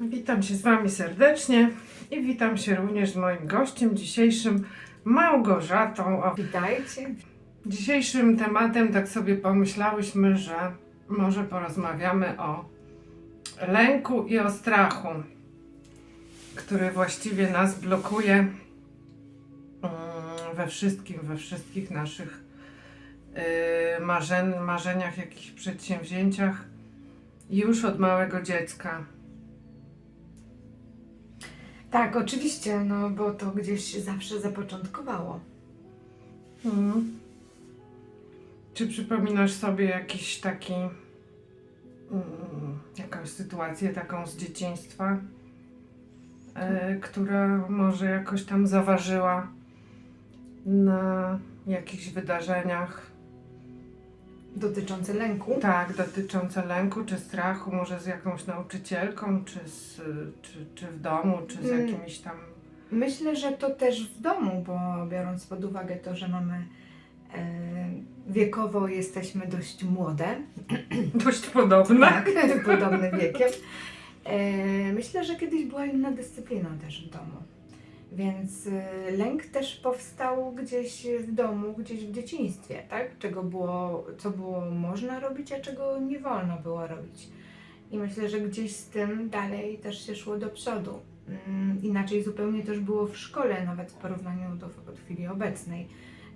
Witam się z Wami serdecznie i witam się również z moim gościem dzisiejszym, Małgorzatą. Witajcie. Dzisiejszym tematem tak sobie pomyślałyśmy, że może porozmawiamy o lęku i o strachu, który właściwie nas blokuje mm, we wszystkim, we wszystkich naszych yy, marzeń, marzeniach, jakichś przedsięwzięciach już od małego dziecka. Tak, oczywiście, no bo to gdzieś zawsze zapoczątkowało. Mhm. Czy przypominasz sobie jakiś taki, mm, jakąś sytuację taką z dzieciństwa, która może jakoś tam zaważyła na jakichś wydarzeniach, Dotyczące lęku. tak, dotyczące lęku czy strachu, może z jakąś nauczycielką, czy, z, czy, czy w domu, czy z Mm. jakimiś tam. Myślę, że to też w domu, bo biorąc pod uwagę to, że mamy e, wiekowo jesteśmy dość młode, Dość podobne. tak, podobnym wiekiem. E, myślę, że kiedyś była inna dyscyplina też w domu. Więc e, lęk też powstał gdzieś w domu, gdzieś w dzieciństwie, tak? Czego było, co było można robić, a czego nie wolno było robić. I myślę, że gdzieś z tym dalej też się szło do przodu. Mm, Inaczej zupełnie też było w szkole, nawet w porównaniu do, do chwili obecnej,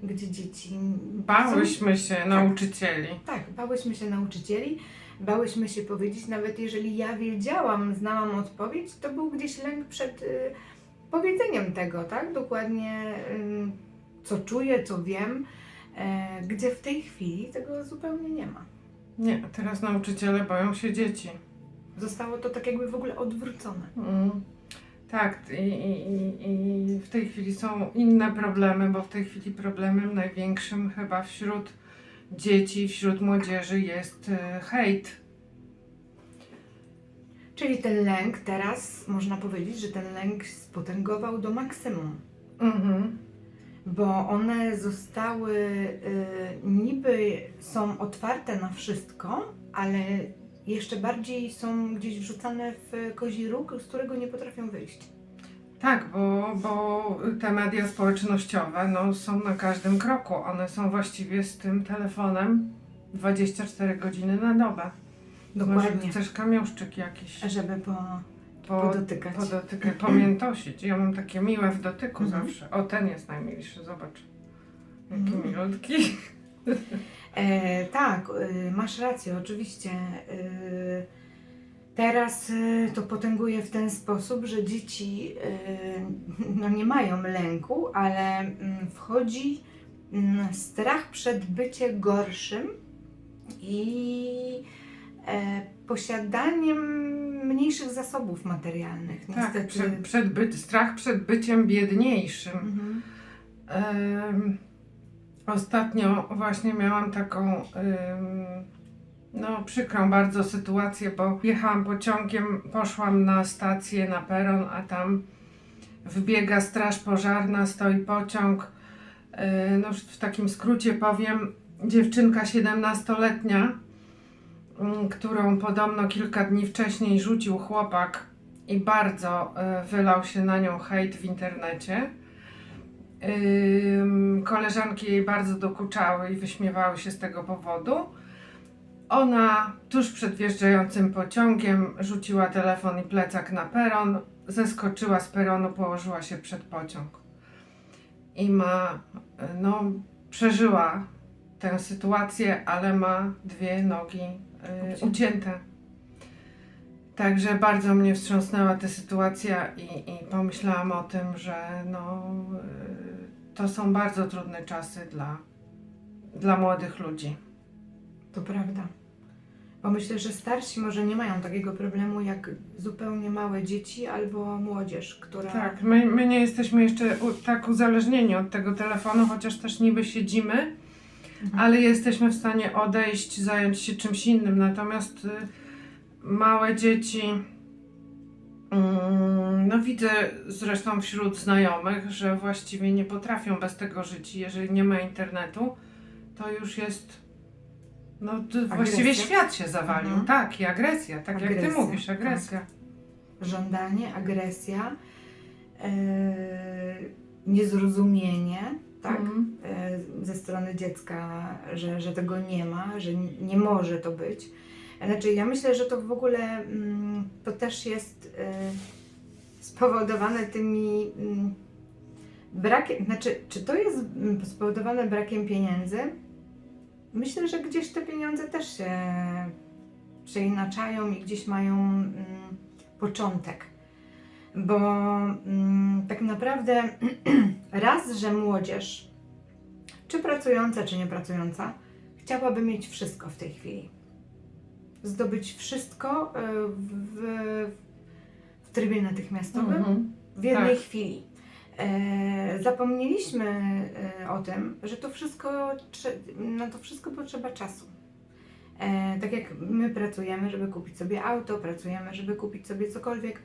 gdzie dzieci. Bałyśmy się nauczycieli. Tak, bałyśmy się nauczycieli, bałyśmy się powiedzieć, nawet jeżeli ja wiedziałam, znałam odpowiedź, to był gdzieś lęk przed y, powiedzeniem tego, tak? Dokładnie y, co czuję, co wiem, e, gdzie w tej chwili tego zupełnie nie ma. Nie, teraz nauczyciele boją się dzieci. Zostało to tak jakby w ogóle odwrócone. Mm. Tak, i, i- i w tej chwili są inne problemy, bo w tej chwili problemem największym chyba wśród dzieci, wśród młodzieży jest e, hejt. Czyli ten lęk teraz, można powiedzieć, że ten lęk spotęgował do maksimum. Mhm. bo one zostały y, niby są otwarte na wszystko, ale jeszcze bardziej są gdzieś wrzucane w kozi róg, z którego nie potrafią wyjść. Tak, bo, bo te media społecznościowe no, są na każdym kroku. One są właściwie z tym telefonem 24 godziny na dobę. Może Dokładnie. chcesz kamiążczyk jakiś Żeby po, po, podotykać. podotykać, pamiętosić. Ja mam takie miłe w dotyku Mhm. zawsze. O, ten jest najmilszy, zobacz. Jaki Mhm. milutki. E, tak, y, masz rację, oczywiście. Y, teraz y, to potęguje w ten sposób, że dzieci y, no nie mają lęku, ale mm, wchodzi mm, strach przed byciem gorszym i e, posiadaniem mniejszych zasobów materialnych. Tak, Niestety. przed, przed byt, strach przed byciem biedniejszym. Mhm. Ostatnio właśnie miałam taką no, przykrą bardzo sytuację, bo jechałam pociągiem, poszłam na stację, na peron, a tam wbiega straż pożarna, stoi pociąg. E, No, w takim skrócie powiem, dziewczynka 17-letnia, mm, którą podobno kilka dni wcześniej rzucił chłopak i bardzo e, wylał się na nią hejt w internecie. Koleżanki jej bardzo dokuczały i wyśmiewały się z tego powodu. Ona tuż przed wjeżdżającym pociągiem rzuciła telefon i plecak na peron, zeskoczyła z peronu, położyła się przed pociąg. I ma, no, przeżyła tę sytuację, ale ma dwie nogi y, ucięte. Także bardzo mnie wstrząsnęła ta sytuacja i, i pomyślałam o tym, że no, y, to są bardzo trudne czasy dla, dla młodych ludzi. To prawda. Bo myślę, że starsi może nie mają takiego problemu jak zupełnie małe dzieci albo młodzież, która. Tak, my, my nie jesteśmy jeszcze u, tak uzależnieni od tego telefonu, chociaż też niby siedzimy, Mhm. ale jesteśmy w stanie odejść, zająć się czymś innym. Natomiast y, małe dzieci Mm, No widzę zresztą wśród znajomych, że właściwie nie potrafią bez tego żyć. Jeżeli nie ma internetu, to już jest. No to właściwie świat się zawalił. Mhm. Tak, i agresja, tak jak ty Agresja, mówisz, agresja. żądanie, agresja, e, niezrozumienie, tak? Mhm. e, ze strony dziecka, że, że tego nie ma, że nie może to być. Znaczy, ja myślę, że to w ogóle mm, to też jest e, spowodowane tymi mm, brakiem, znaczy, czy to jest mm, spowodowane brakiem pieniędzy? Myślę, że gdzieś te pieniądze też się przeinaczają i gdzieś mają mm, początek. Bo mm, tak naprawdę raz, że młodzież, czy pracująca, czy niepracująca, chciałaby mieć wszystko w tej chwili. Zdobyć wszystko y, w, w trybie natychmiastowym, Mhm. w jednej Tak. chwili. E, zapomnieliśmy e, o tym, że to wszystko, na to wszystko potrzeba czasu. E, tak jak my pracujemy, żeby kupić sobie auto, pracujemy, żeby kupić sobie cokolwiek.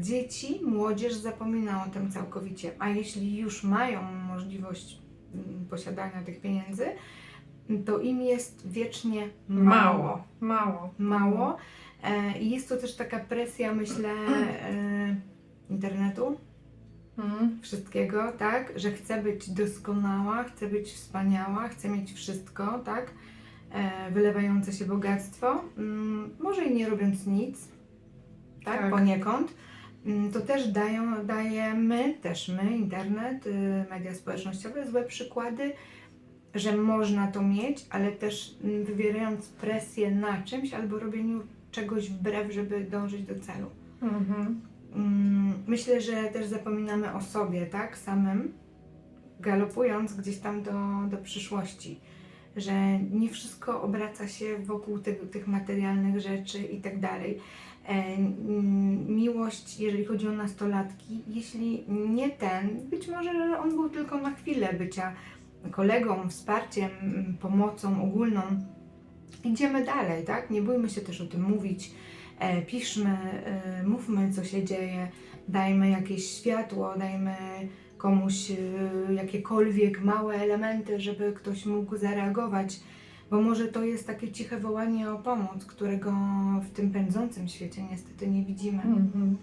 Dzieci, młodzież zapomina o tym całkowicie, a jeśli już mają możliwość mm, posiadania tych pieniędzy, to im jest wiecznie mało Mało, mało. mało. I jest to też taka presja, myślę, internetu, Mhm. wszystkiego, tak? Że chcę być doskonała, chcę być wspaniała, chcę mieć wszystko, tak? E, wylewające się bogactwo, mm, może i nie robiąc nic, tak? Tak. Poniekąd. Mm, To też dają, dajemy, też my, internet, y, media społecznościowe, złe przykłady, że można to mieć, ale też mm, wywierając presję na czymś albo robieniu czegoś wbrew, żeby dążyć do celu. Mhm. Mm, Myślę, że też zapominamy o sobie, tak, samym, galopując gdzieś tam do, do przyszłości, że nie wszystko obraca się wokół tych, tych materialnych rzeczy i tak dalej. E, mm, Miłość, jeżeli chodzi o nastolatki, jeśli nie ten, być może że on był tylko na chwilę bycia kolegą, wsparciem, pomocą ogólną. Idziemy dalej, tak? Nie bójmy się też o tym mówić piszmy, e, mówmy co się dzieje, dajmy jakieś światło, dajmy komuś e, jakiekolwiek małe elementy, żeby ktoś mógł zareagować, bo może to jest takie ciche wołanie o pomoc, którego w tym pędzącym świecie niestety nie widzimy. Mhm.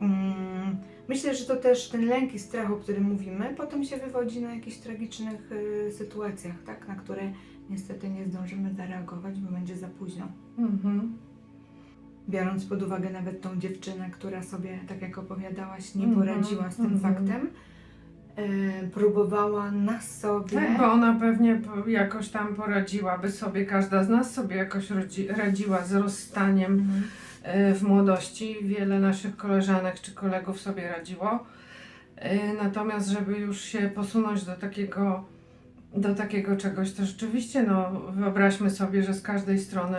Mm, Myślę, że to też ten lęk i strach, o którym mówimy, potem się wywodzi na jakichś tragicznych sytuacjach, tak? na które niestety nie zdążymy zareagować, bo będzie za późno. Mhm. Biorąc pod uwagę nawet tą dziewczynę, która sobie, tak jak opowiadałaś, nie Mhm, poradziła z tym mhm. faktem, e, próbowała na sobie. Tak, bo ona pewnie jakoś tam poradziłaby sobie, każda z nas sobie jakoś rodzi, radziła z rozstaniem e, w młodości. Wiele naszych koleżanek czy kolegów sobie radziło. E, Natomiast, żeby już się posunąć do takiego, do takiego czegoś, to rzeczywiście, no, wyobraźmy sobie, że z każdej strony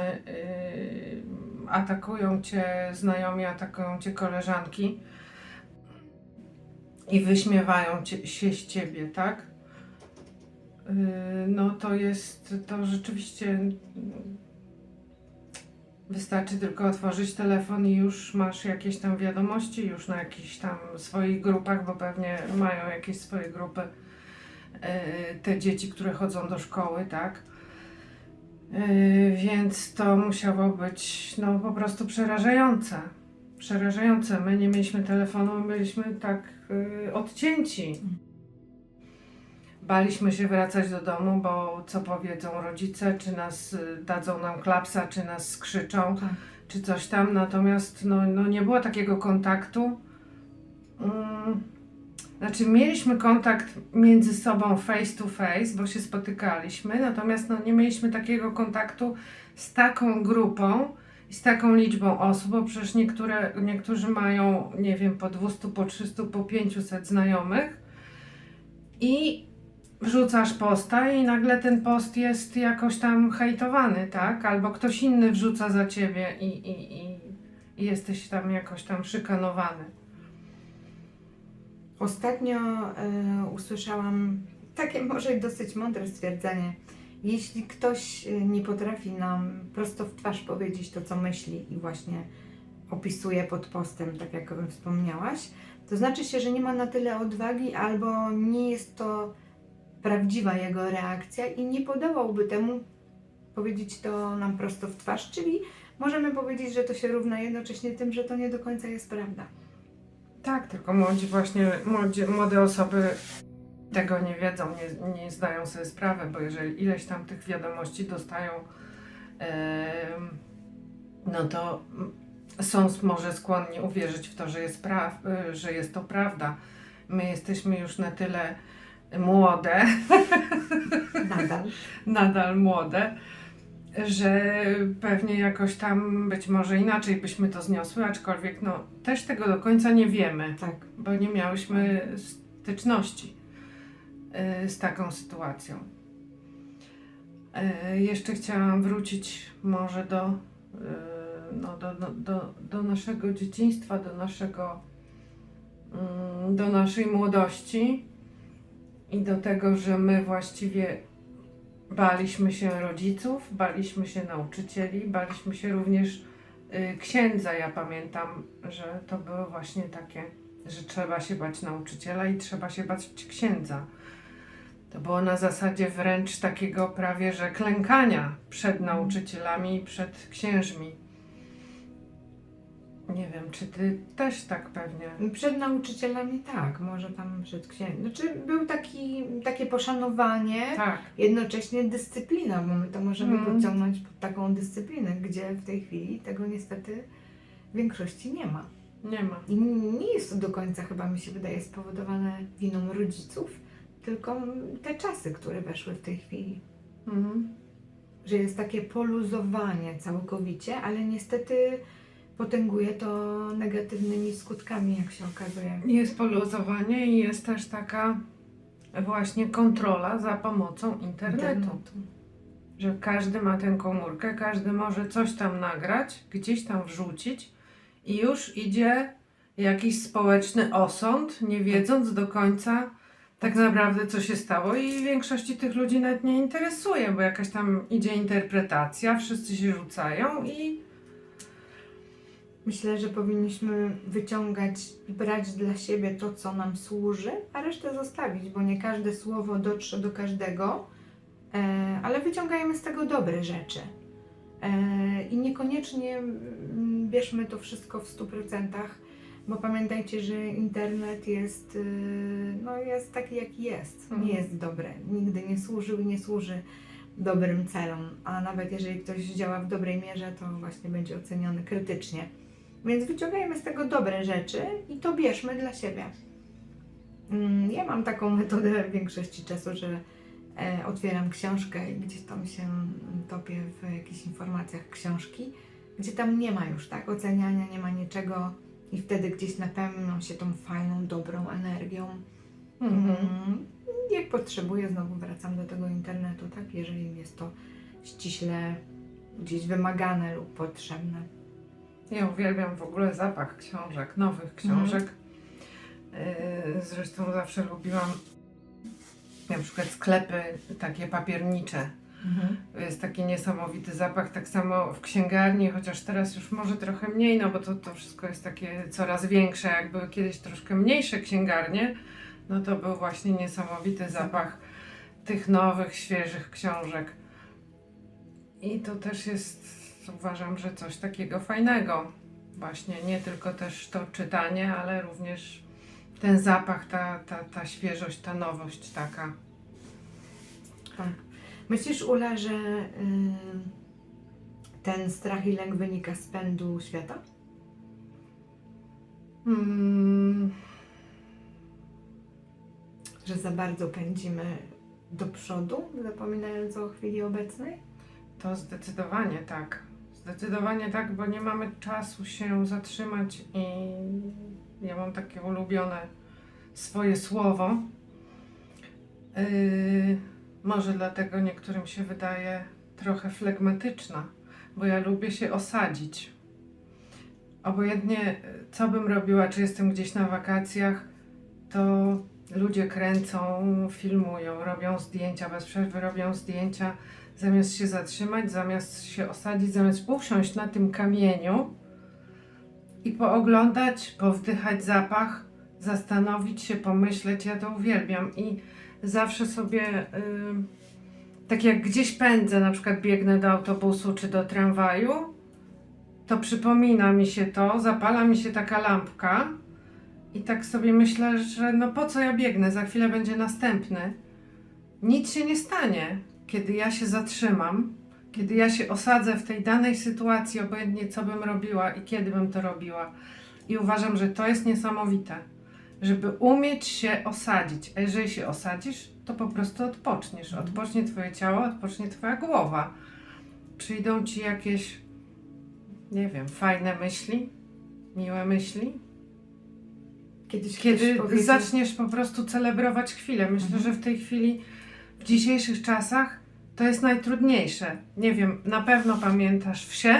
atakują cię znajomi, atakują cię koleżanki i wyśmiewają cię, się z ciebie, tak? Yy, No to jest, to rzeczywiście wystarczy tylko otworzyć telefon i już masz jakieś tam wiadomości, już na jakichś tam swoich grupach, bo pewnie mają jakieś swoje grupy yy, te dzieci, które chodzą do szkoły, tak? Yy, Więc to musiało być no po prostu przerażające. Przerażające. My nie mieliśmy telefonu, my byliśmy tak yy, odcięci. Baliśmy się wracać do domu, bo co powiedzą rodzice, czy nas y, dadzą nam klapsa, czy nas skrzyczą, Tak. czy coś tam. Natomiast no, no nie było takiego kontaktu. Mm, znaczy mieliśmy kontakt między sobą face to face, bo się spotykaliśmy, natomiast no, nie mieliśmy takiego kontaktu z taką grupą i z taką liczbą osób, bo przecież niektóre, niektórzy mają, nie wiem, po 200, po 300, po 500 znajomych i wrzucasz posta i nagle ten post jest jakoś tam hejtowany, tak? Albo ktoś inny wrzuca za ciebie i, i, i, i jesteś tam jakoś tam szykanowany. Ostatnio e, usłyszałam takie może dosyć mądre stwierdzenie. Jeśli ktoś e, nie potrafi nam prosto w twarz powiedzieć to, co myśli i właśnie opisuje pod postem, tak jak wspomniałaś, to znaczy się, że nie ma na tyle odwagi albo nie jest to prawdziwa jego reakcja i nie podołałby temu powiedzieć to nam prosto w twarz, czyli możemy powiedzieć, że to się równa jednocześnie tym, że to nie do końca jest prawda. Tak, tylko młodzi właśnie, młodzi, młode osoby tego nie wiedzą, nie, nie zdają sobie sprawy, bo jeżeli ileś tam tych wiadomości dostają, em, no to są może skłonni uwierzyć w to, że jest, pra, y, że jest to prawda. My jesteśmy już na tyle młode, Nadal. nadal młode, że pewnie jakoś tam być może inaczej byśmy to zniosły, aczkolwiek no też tego do końca nie wiemy Tak. bo nie miałyśmy styczności y, z taką sytuacją. Y, Jeszcze chciałam wrócić może do, y, no, do, do, do, naszego dzieciństwa, do naszego mm, do naszej młodości i do tego, że my właściwie baliśmy się rodziców, baliśmy się nauczycieli, baliśmy się również y, księdza. Ja pamiętam, że to było właśnie takie, że trzeba się bać nauczyciela i trzeba się bać księdza. To było na zasadzie wręcz takiego prawie, że klękania przed nauczycielami i przed księżmi. Nie wiem, czy ty też tak pewnie. Przed nauczycielami tak, może tam przed księdzem. Znaczy był taki, takie poszanowanie, Tak. jednocześnie dyscyplina, bo my to możemy Mhm. podciągnąć pod taką dyscyplinę, gdzie w tej chwili tego niestety w większości nie ma. Nie ma. I nie jest to do końca, chyba mi się wydaje, spowodowane winą rodziców, tylko te czasy, które weszły w tej chwili. Mhm. Że jest takie poluzowanie całkowicie, ale niestety potęguje to negatywnymi skutkami, jak się okazuje. Jest poluzowanie i jest też taka właśnie kontrola za pomocą internetu. Że każdy ma tę komórkę, każdy może coś tam nagrać, gdzieś tam wrzucić i już idzie jakiś społeczny osąd, nie wiedząc do końca tak naprawdę co się stało i większości tych ludzi nawet nie interesuje, bo jakaś tam idzie interpretacja, wszyscy się rzucają i Myślę, że powinniśmy wyciągać brać dla siebie to, co nam służy, a resztę zostawić, bo nie każde słowo dotrze do każdego, e, ale wyciągajmy z tego dobre rzeczy. E, I niekoniecznie mm, bierzmy to wszystko w 100%, bo pamiętajcie, że internet jest, y, no jest taki, jaki jest. Mhm. Nie jest dobry. Nigdy nie służył i nie służy dobrym celom, a nawet jeżeli ktoś działa w dobrej mierze, to właśnie będzie oceniony krytycznie. Więc wyciągajmy z tego dobre rzeczy i to bierzmy dla siebie. Mm, Ja mam taką metodę w większości czasu, że e, otwieram książkę i gdzieś tam się topię w jakichś informacjach książki, gdzie tam nie ma już tak oceniania, nie ma niczego i wtedy gdzieś napełniam się tą fajną, dobrą energią. mhm. Mm, Jak potrzebuję, znowu wracam do tego internetu, tak? Jeżeli mi jest to ściśle gdzieś wymagane lub potrzebne. Ja uwielbiam w ogóle zapach książek, nowych książek. Yy, Zresztą zawsze lubiłam na przykład sklepy takie papiernicze. To jest taki niesamowity zapach, tak samo w księgarni, chociaż teraz już może trochę mniej, no bo to, to wszystko jest takie coraz większe. Jak były kiedyś troszkę mniejsze księgarnie, no to był właśnie niesamowity zapach tych nowych, świeżych książek. I to też jest, uważam, że coś takiego fajnego. Właśnie nie tylko też to czytanie, ale również ten zapach, ta, ta, ta świeżość, ta nowość taka. Tak. Myślisz, Ula, że y, ten strach i lęk wynika z pędu świata? Mm, Że za bardzo pędzimy do przodu, zapominając o chwili obecnej? To zdecydowanie tak. Zdecydowanie tak, bo nie mamy czasu się zatrzymać i ja mam takie ulubione swoje słowo. Yy, może dlatego niektórym się wydaje trochę flegmatyczna, bo ja lubię się osadzić. Obojętnie co bym robiła, czy jestem gdzieś na wakacjach, to ludzie kręcą, filmują, robią zdjęcia, bez przerwy robią zdjęcia zamiast się zatrzymać, zamiast się osadzić, zamiast usiąść na tym kamieniu i pooglądać, powdychać zapach, zastanowić się, pomyśleć. Ja to uwielbiam i zawsze sobie, y, tak jak gdzieś pędzę, na przykład biegnę do autobusu czy do tramwaju, to przypomina mi się to, zapala mi się taka lampka i tak sobie myślę, że no po co ja biegnę, za chwilę będzie następny. Nic się nie stanie, kiedy ja się zatrzymam, kiedy ja się osadzę w tej danej sytuacji, obojętnie co bym robiła i kiedy bym to robiła. I uważam, że to jest niesamowite, żeby umieć się osadzić. A jeżeli się osadzisz, to po prostu odpoczniesz. Odpocznie Twoje ciało, odpocznie Twoja głowa. Przyjdą Ci jakieś, nie wiem, fajne myśli, miłe myśli, Kiedyś kiedy zaczniesz po prostu celebrować chwilę. Myślę, Mhm. że w tej chwili, w dzisiejszych czasach, to jest najtrudniejsze. Nie wiem, na pewno pamiętasz wsie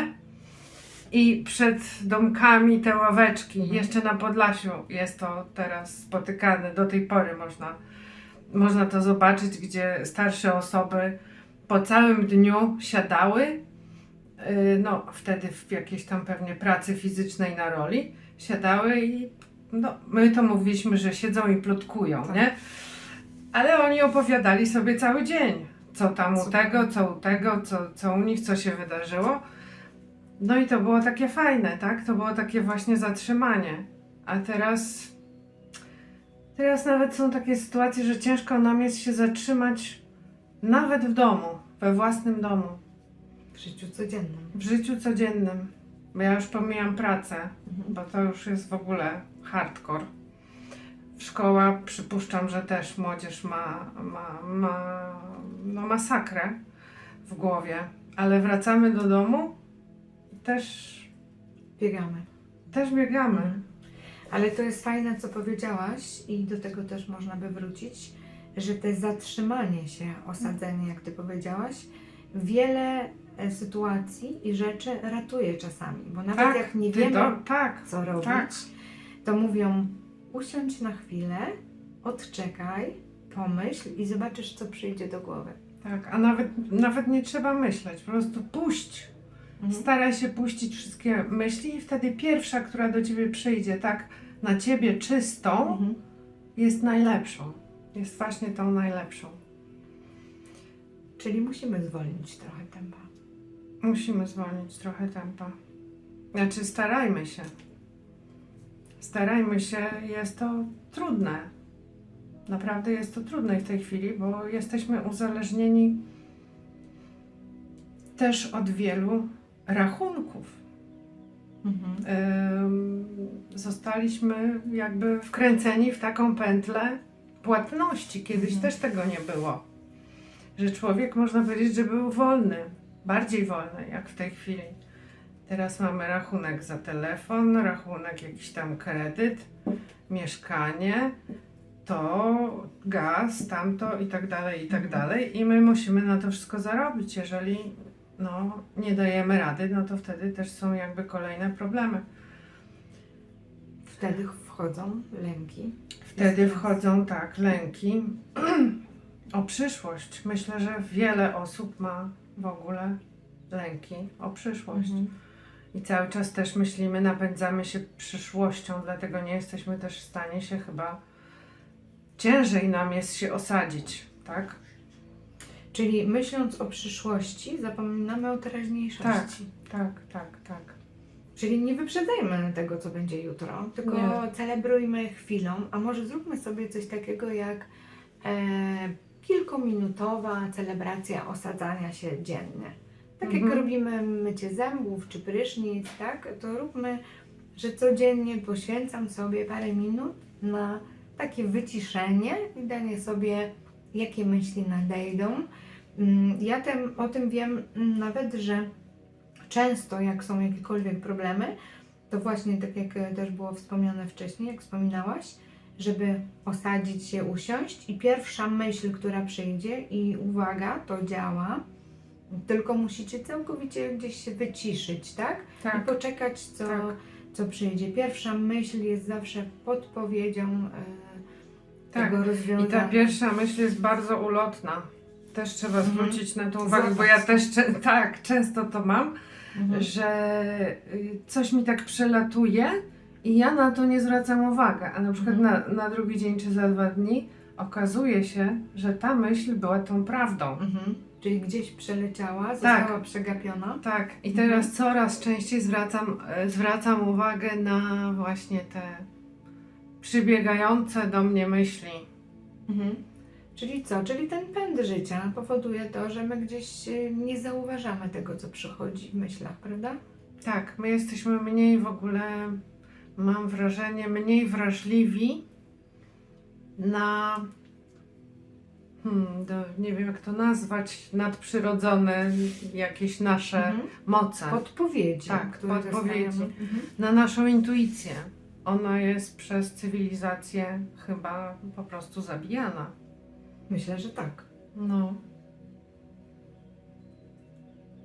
i przed domkami te ławeczki. Mhm. Jeszcze na Podlasiu jest to teraz spotykane. Do tej pory można, można to zobaczyć, gdzie starsze osoby po całym dniu siadały. yy, No, wtedy w jakiejś tam pewnie pracy fizycznej na roli siadały i no, my to mówiliśmy, że siedzą i plotkują, Tak. nie? Ale oni opowiadali sobie cały dzień, co tam u tego, co u tego, co, co u nich, co się wydarzyło. No i to było takie fajne, tak? To było takie właśnie zatrzymanie. A teraz, teraz nawet są takie sytuacje, że ciężko nam jest się zatrzymać nawet w domu, we własnym domu, w życiu codziennym. w życiu codziennym. Bo ja już pomijam pracę, Mhm. bo to już jest w ogóle hardcore. Szkoła, przypuszczam, że też młodzież ma, ma, ma no masakrę w głowie, ale wracamy do domu i też, Biegamy. też biegamy. Ale to jest fajne, co powiedziałaś, i do tego też można by wrócić, że te zatrzymanie się, osadzenie, jak ty powiedziałaś, wiele e, sytuacji i rzeczy ratuje czasami. Bo nawet Tak, jak nie Ty wiemy, tak, co robić, tak. to mówią usiądź na chwilę, odczekaj, pomyśl i zobaczysz, co przyjdzie do głowy. tak, a nawet, nawet nie trzeba myśleć, po prostu puść. Mhm. Staraj się puścić wszystkie myśli i wtedy pierwsza, która do ciebie przyjdzie, tak na ciebie czystą, Mhm. jest najlepszą. Jest właśnie tą najlepszą. Czyli musimy zwolnić trochę tempa. Musimy zwolnić trochę tempa. Znaczy, starajmy się. Starajmy się, jest to trudne. Naprawdę jest to trudne w tej chwili, bo jesteśmy uzależnieni też od wielu rachunków. Mhm. Zostaliśmy jakby wkręceni w taką pętlę płatności. Kiedyś Mhm. też tego nie było. Że człowiek, można powiedzieć, że był wolny, bardziej wolny jak w tej chwili. Teraz mamy rachunek za telefon, rachunek jakiś tam kredyt, mieszkanie, to gaz, tamto i tak dalej, i tak dalej. I my musimy na to wszystko zarobić. Jeżeli no, nie dajemy rady, no to wtedy też są jakby kolejne problemy. Wtedy wchodzą lęki. Wtedy wchodzą tak lęki o przyszłość. Myślę, że wiele osób ma w ogóle lęki o przyszłość. Mhm. I cały czas też myślimy, napędzamy się przyszłością, dlatego nie jesteśmy też w stanie się chyba. Ciężej nam jest się osadzić, tak? Czyli myśląc o przyszłości, zapominamy o teraźniejszości. Tak, tak, tak. Czyli nie wyprzedzajmy tego, co będzie jutro, tylko Nie. celebrujmy chwilą, a może zróbmy sobie coś takiego jak e, kilkuminutowa celebracja osadzania się dziennie. Tak jak Mhm. robimy mycie zębów czy prysznic, tak, to róbmy, że codziennie poświęcam sobie parę minut na takie wyciszenie i danie sobie, jakie myśli nadejdą. Mm, Ja tem, o tym wiem nawet, że często jak są jakiekolwiek problemy, to właśnie tak jak też było wspomniane wcześniej, jak wspominałaś, żeby osadzić się, usiąść i pierwsza myśl, która przyjdzie i uwaga, to działa, tylko musicie całkowicie gdzieś się wyciszyć, tak? I Tak, poczekać, co, tak. co przyjdzie. Pierwsza myśl jest zawsze podpowiedzią e, Tak. tego I rozwiązania. ta pierwsza myśl jest bardzo ulotna. Też trzeba Mhm. zwrócić na to uwagę, bo Zobacz. ja też tak, często to mam, Mhm. że y, coś mi tak przelatuje i ja na to nie zwracam uwagi, a na przykład Mhm. na, na drugi dzień czy za dwa dni okazuje się, że ta myśl była tą prawdą. Mhm. Czyli gdzieś przeleciała, została przegapiona. Tak, i Mhm. teraz coraz częściej zwracam, e, zwracam uwagę na właśnie te przybiegające do mnie myśli. Mhm. Czyli co? Czyli ten pęd życia powoduje to, że my gdzieś y, nie zauważamy tego, co przychodzi w myślach, prawda? Tak, my jesteśmy mniej w ogóle, mam wrażenie, mniej wrażliwi na, hmm, nie wiem jak to nazwać, nadprzyrodzone jakieś nasze Mhm. moce, Podpowiedzi. Tak, podpowiedzi. Mhm. na naszą intuicję. Ona jest przez cywilizację chyba po prostu zabijana. Myślę, że tak. No.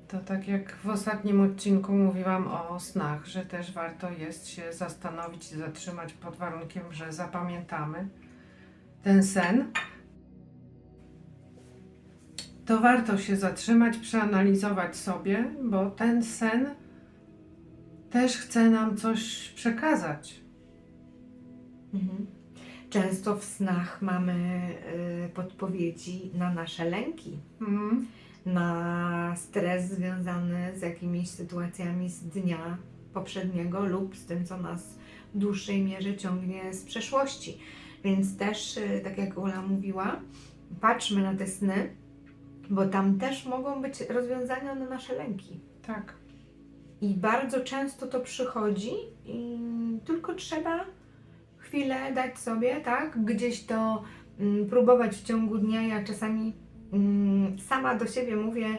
To tak jak w ostatnim odcinku mówiłam o snach, że też warto jest się zastanowić i zatrzymać pod warunkiem, że zapamiętamy ten sen. To warto się zatrzymać, przeanalizować sobie, bo ten sen też chce nam coś przekazać. Mhm. Często w snach mamy y, podpowiedzi na nasze lęki, Mhm. na stres związany z jakimiś sytuacjami z dnia poprzedniego lub z tym, co nas w dłuższej mierze ciągnie z przeszłości. Więc też, y, tak jak Ula mówiła, patrzmy na te sny, bo tam też mogą być rozwiązania na nasze lęki. Tak. I bardzo często to przychodzi i tylko trzeba chwilę dać sobie, tak? Gdzieś to mm, próbować w ciągu dnia. Ja czasami mm, sama do siebie mówię,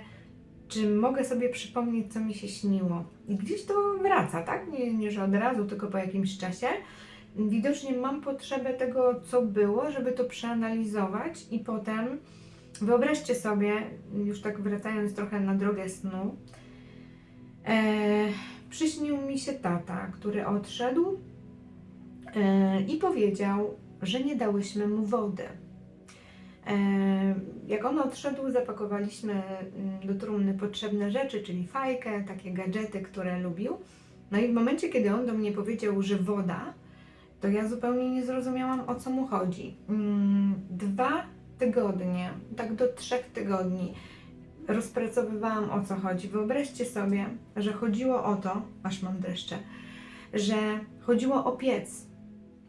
czy mogę sobie przypomnieć, co mi się śniło. I gdzieś to wraca, tak? Nie, nie że od razu, tylko po jakimś czasie. Widocznie mam potrzebę tego, co było, żeby to przeanalizować i potem wyobraźcie sobie, już tak wracając trochę na drogę snu, E, przyśnił mi się tata, który odszedł e, i powiedział, że nie dałyśmy mu wody. E, jak on odszedł, zapakowaliśmy mm, do trumny potrzebne rzeczy, czyli fajkę, takie gadżety, które lubił. No i w momencie, kiedy on do mnie powiedział, że woda, to ja zupełnie nie zrozumiałam, o co mu chodzi. Mm, Dwa tygodnie, tak do trzech tygodni, rozpracowywałam o co chodzi. Wyobraźcie sobie, że chodziło o to, aż mam dreszcze, że chodziło o piec,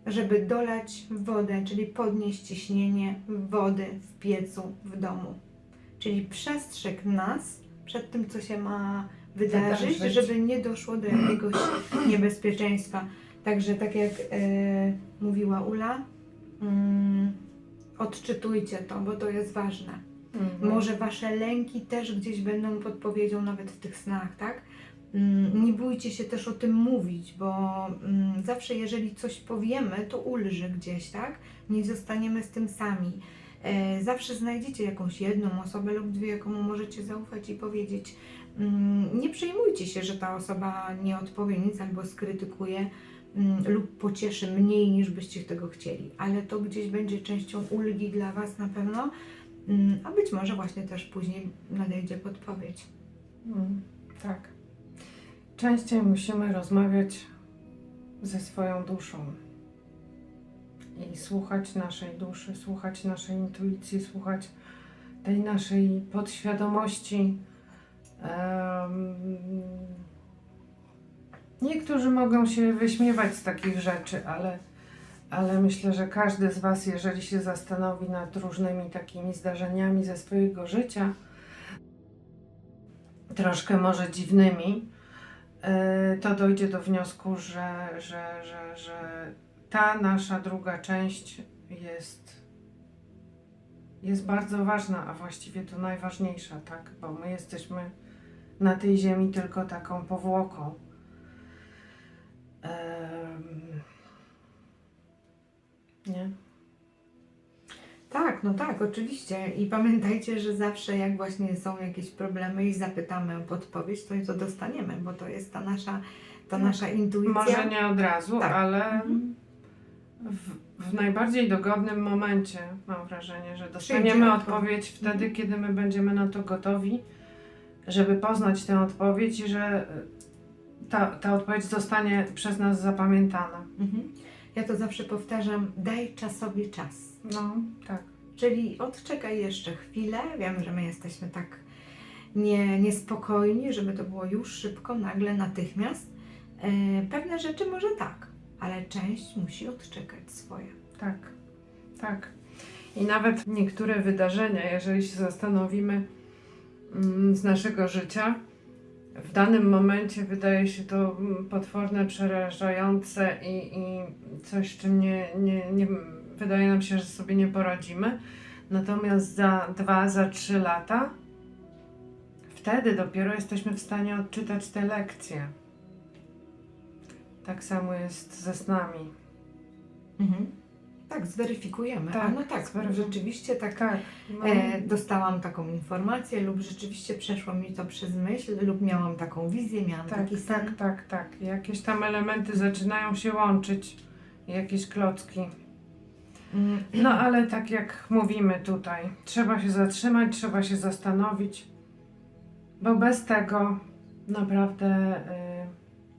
żeby dolać wodę, czyli podnieść ciśnienie wody w piecu w domu. Czyli przestrzeg nas przed tym, co się ma wydarzyć, Wydarzyć. żeby nie doszło do jakiegoś niebezpieczeństwa. Także tak jak e, mówiła Ula, mm, odczytujcie to, bo to jest ważne. Mhm. Może wasze lęki też gdzieś będą podpowiedzią nawet w tych snach, tak? Mm, Nie bójcie się też o tym mówić, bo mm, zawsze jeżeli coś powiemy, to ulży gdzieś, tak? Nie zostaniemy z tym sami. E, Zawsze znajdziecie jakąś jedną osobę lub dwie, komu możecie zaufać i powiedzieć. mm, Nie przejmujcie się, że ta osoba nie odpowie nic albo skrytykuje lub pocieszy mniej niż byście tego chcieli, ale to gdzieś będzie częścią ulgi dla Was na pewno. Mm, A być może właśnie też później nadejdzie podpowiedź. Mm, tak. Częściej musimy rozmawiać ze swoją duszą i słuchać naszej duszy, słuchać naszej intuicji, słuchać tej naszej podświadomości. Em, niektórzy mogą się wyśmiewać z takich rzeczy, ale, ale myślę, że każdy z Was, jeżeli się zastanowi nad różnymi takimi zdarzeniami ze swojego życia, troszkę może dziwnymi, e, to dojdzie do wniosku, że, że, że, że ta nasza druga część jest, jest bardzo ważna, a właściwie to najważniejsza, tak? Bo my jesteśmy na tej ziemi tylko taką powłoką. Tak, no tak, oczywiście. I pamiętajcie, że zawsze jak właśnie są jakieś problemy i zapytamy o podpowiedź, to to dostaniemy, bo to jest ta nasza, ta Tak. nasza intuicja. Może nie od razu, Tak. ale Mhm. w, w najbardziej dogodnym momencie mam wrażenie, że dostaniemy odpowiedź. wtedy, Mhm. kiedy my będziemy na to gotowi, żeby poznać tę odpowiedź i że y, ta, ta odpowiedź zostanie przez nas zapamiętana. Mhm. Ja to zawsze powtarzam, daj czasowi czas. No, tak. Czyli odczekaj jeszcze chwilę. Wiem, że my jesteśmy tak nie, niespokojni, żeby to było już szybko, nagle, natychmiast. E, pewne rzeczy może tak, ale część musi odczekać swoje. Tak, tak. I nawet niektóre wydarzenia, jeżeli się zastanowimy mm, z naszego życia, w danym momencie wydaje się to mm, potworne, przerażające i, i coś, czym nie, nie, nie, wydaje nam się, że sobie nie poradzimy. Natomiast za dwa, za trzy lata, wtedy dopiero jesteśmy w stanie odczytać te lekcje. Tak samo jest ze snami. Mhm. Tak, zweryfikujemy. Tak, A no tak, zweryfikuj- rzeczywiście tak Tak. No. E, dostałam taką informację lub rzeczywiście przeszło mi to przez myśl lub miałam taką wizję, miałam Tak, taki sen. tak, tak, tak. Jakieś tam elementy zaczynają się łączyć, jakieś klocki. No ale tak jak mówimy tutaj, trzeba się zatrzymać, trzeba się zastanowić, bo bez tego naprawdę y,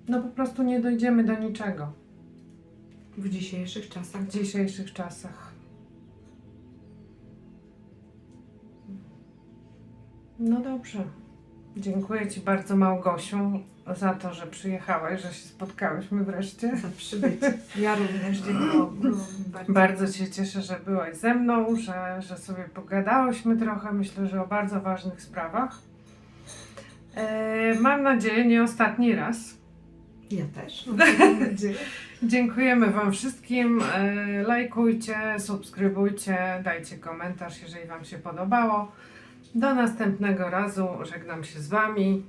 no po prostu nie dojdziemy do niczego W dzisiejszych czasach. w dzisiejszych czasach. No dobrze. Dziękuję Ci bardzo Małgosiu za to, że przyjechałaś, że się spotkałyśmy wreszcie. Za przybycie. Ja również dziękuję. Bardzo. Bardzo się cieszę, że byłaś ze mną, że, że sobie pogadałyśmy trochę, myślę, że o bardzo ważnych sprawach. E, mam nadzieję, nie ostatni raz. Ja też. Dziękujemy Wam wszystkim. E, lajkujcie, subskrybujcie, dajcie komentarz, jeżeli Wam się podobało. Do następnego razu żegnam się z Wami.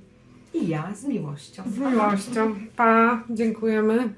I ja z miłością. Z miłością. Pa, dziękujemy.